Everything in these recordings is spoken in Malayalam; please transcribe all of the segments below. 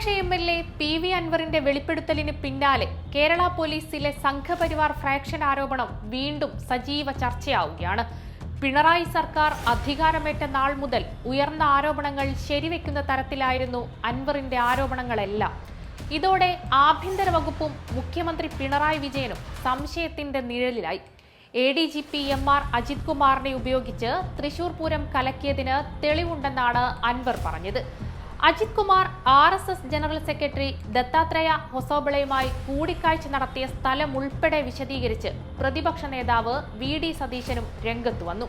പ്രതിപക്ഷ M L A P V അൻവറിന്റെ വെളിപ്പെടുത്തലിന് പിന്നാലെ കേരള പോലീസിലെ സംഘപരിവാർ ഫ്രാക്ഷൻ ആരോപണം വീണ്ടും സജീവ ചർച്ചയാവുകയാണ്. പിണറായി സർക്കാർ അധികാരമേറ്റ നാൾ മുതൽ ഉയർന്ന ആരോപണങ്ങൾ ശരിവെക്കുന്ന തരത്തിലായിരുന്നു അൻവറിന്റെ ആരോപണങ്ങളെല്ലാം. ഇതോടെ ആഭ്യന്തര വകുപ്പും മുഖ്യമന്ത്രി പിണറായി വിജയനും സംശയത്തിന്റെ നിഴലിലായി. A D G P M R Ajith കുമാറിനെ ഉപയോഗിച്ച് തൃശൂർ പൂരം കലക്കിയതിന് തെളിവുണ്ടെന്നാണ് അൻവർ പറഞ്ഞത്. Ajith Kumar R S S general secretary Dattatreya ഹൊസോബളയുമായി കൂടിക്കാഴ്ച നടത്തിയ സ്ഥലം ഉൾപ്പെടെ വിശദീകരിച്ച് പ്രതിപക്ഷ നേതാവ് വി ഡി സതീശനും രംഗത്ത് വന്നു.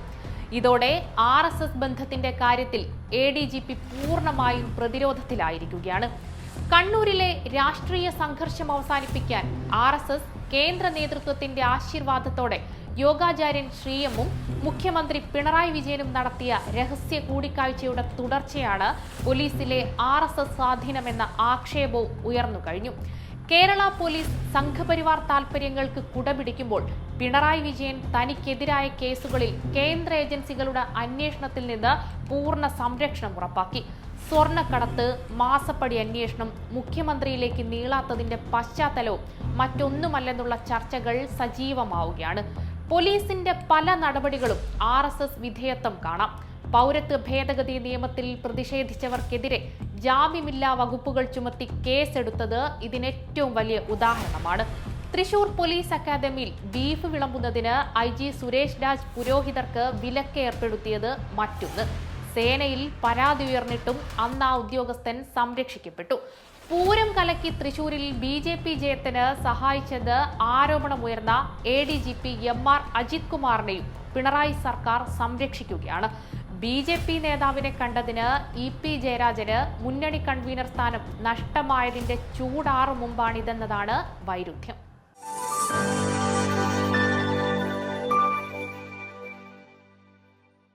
ഇതോടെ ആർ എസ് എസ് ബന്ധത്തിന്റെ കാര്യത്തിൽ എ ഡി ജി പി പൂർണമായും പ്രതിരോധത്തിലായിരിക്കുകയാണ്. കണ്ണൂരിലെ രാഷ്ട്രീയ സംഘർഷം അവസാനിപ്പിക്കാൻ ആർ എസ് എസ് കേന്ദ്ര നേതൃത്വത്തിന്റെ ആശീർവാദത്തോടെ യോഗാചാര്യൻ ശ്രീയമ്മും മുഖ്യമന്ത്രി പിണറായി വിജയനും നടത്തിയ രഹസ്യ കൂടിക്കാഴ്ചയുടെ തുടർച്ചയാണ് പോലീസിലെ ആർ എസ് എസ് സ്വാധീനമെന്ന ആക്ഷേപവും ഉയർന്നു കഴിഞ്ഞു. കേരള പോലീസ് സംഘപരിവാർ താൽപര്യങ്ങൾക്ക് കുടപിടിക്കുമ്പോൾ പിണറായി വിജയൻ തനിക്കെതിരായ കേസുകളിൽ കേന്ദ്ര ഏജൻസികളുടെ അന്വേഷണത്തിൽ നിന്ന് പൂർണ സംരക്ഷണം ഉറപ്പാക്കി. സ്വർണക്കടത്ത് മാസപ്പടി അന്വേഷണം മുഖ്യമന്ത്രിയിലേക്ക് നീളാത്തതിന്റെ പശ്ചാത്തലവും മറ്റൊന്നുമല്ലെന്നുള്ള ചർച്ചകൾ സജീവമാവുകയാണ്. പോലീസിന്റെ പല നടപടികളും ആർ എസ് എസ് വിധേയത്വം കാണാം. പൗരത്വ ഭേദഗതി നിയമത്തിൽ പ്രതിഷേധിച്ചവർക്കെതിരെ ജാമ്യമില്ലാ വകുപ്പുകൾ ചുമത്തി കേസെടുത്തത് ഇതിനേറ്റവും വലിയ ഉദാഹരണമാണ്. തൃശൂർ പോലീസ് അക്കാദമിയിൽ ബീഫ് വിളമ്പുന്നതിന് ഐ ജി സുരേഷ് രാജ് പുരോഹിതർക്ക് വിലക്ക് ഏർപ്പെടുത്തിയത് മറ്റൊന്ന്. സേനയിൽ പരാതി ഉയർന്നിട്ടും അന്ന് ആ ഉദ്യോഗസ്ഥൻ സംരക്ഷിക്കപ്പെട്ടു. പൂരം കലക്കി തൃശൂരിൽ ബി ജെ പി ജയത്തിന് സഹായിച്ചത് ആരോപണമുയർന്ന A D G P M R Ajith കുമാറിനെയും Pinarayi സർക്കാർ സംരക്ഷിക്കുകയാണ്. ബി ജെ പി നേതാവിനെ കണ്ടതിന് ഇ പി ജയരാജന് മുന്നണി കൺവീനർ സ്ഥാനം നഷ്ടമായതിന്റെ ചൂടാറു മുമ്പാണിതെന്നതാണ് വൈരുദ്ധ്യം.